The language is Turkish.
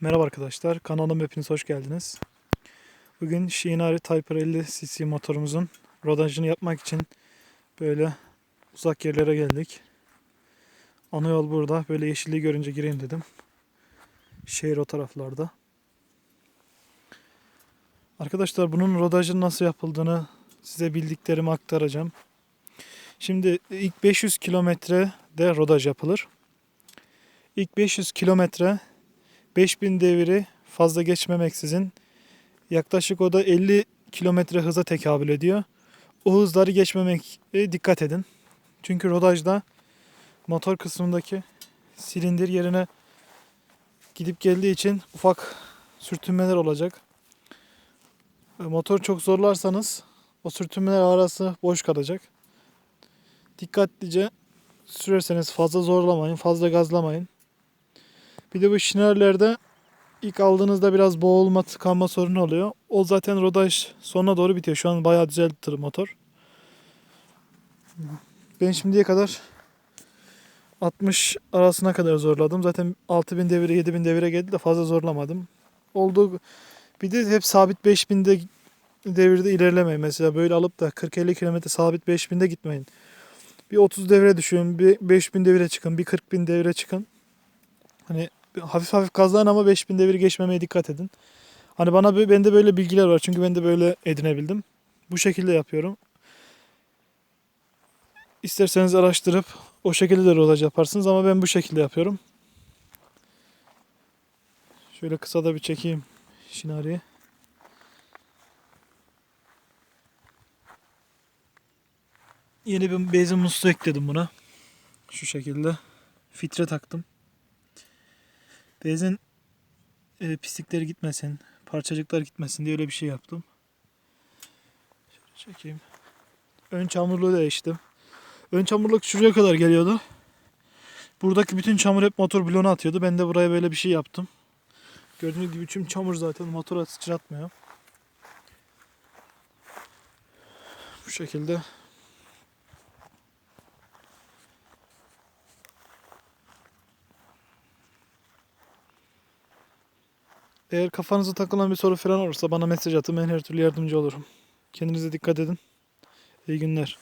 Merhaba arkadaşlar, kanalıma hepiniz hoş geldiniz. Bugün Shinari Typer 50 cc motorumuzun rodajını yapmak için böyle uzak yerlere geldik. Ana yol burada, böyle yeşilliği görünce gireyim dedim. Şehir o taraflarda. Arkadaşlar bunun rodajının nasıl yapıldığını size bildiklerimi aktaracağım. Şimdi ilk 500 kilometrede rodaj yapılır. İlk 500 kilometre 5000 deviri fazla geçmemeksizin yaklaşık o da 50 kilometre hıza tekabül ediyor. O hızları geçmemek dikkat edin. Çünkü rodajda motor kısmındaki silindir yerine gidip geldiği için ufak sürtünmeler olacak. E, Motor çok zorlarsanız o sürtünmeler arası boş kalacak. Dikkatlice sürerseniz fazla zorlamayın, fazla gazlamayın. Bir de bu şinerlerde ilk aldığınızda biraz boğulma, tıkanma sorunu oluyor. O zaten rodaj sonuna doğru bitiyor. Şu an bayağı düzeltti motor. Ben şimdiye kadar 60 arasına kadar zorladım. Zaten 6000 devire 7000 devire geldi de fazla zorlamadım. Oldu. Bir de hep sabit 5000'de devirde ilerlemeyin. Mesela böyle alıp da 40-50 km sabit 5000'de gitmeyin. Bir 30 devre düşün, bir 5000 devire çıkın, bir 40.000 devre çıkın. Hani hafif hafif gazlayın ama 5000 devir geçmemeye dikkat edin. Hani bana bende böyle bilgiler var çünkü ben de böyle edinebildim. Bu şekilde yapıyorum. İsterseniz araştırıp o şekilde de rodaj yaparsınız ama ben bu şekilde yapıyorum. Şöyle kısa da bir çekeyim şinariyi. Yeni bir benzin musluğu ekledim buna. Şu şekilde. Fitre taktım. Benzin e, pislikleri gitmesin, parçacıklar gitmesin diye öyle bir şey yaptım. Şöyle çekeyim. Ön çamurluğu değiştim. Ön çamurluk şuraya kadar geliyordu. Buradaki bütün çamur hep motor bloğuna atıyordu. Ben de buraya böyle bir şey yaptım. Gördüğünüz gibi tüm çamur zaten motora sıçratmıyor. Bu şekilde Eğer kafanıza takılan bir soru falan olursa bana mesaj atın. Ben her türlü yardımcı olurum. Kendinize dikkat edin. İyi günler.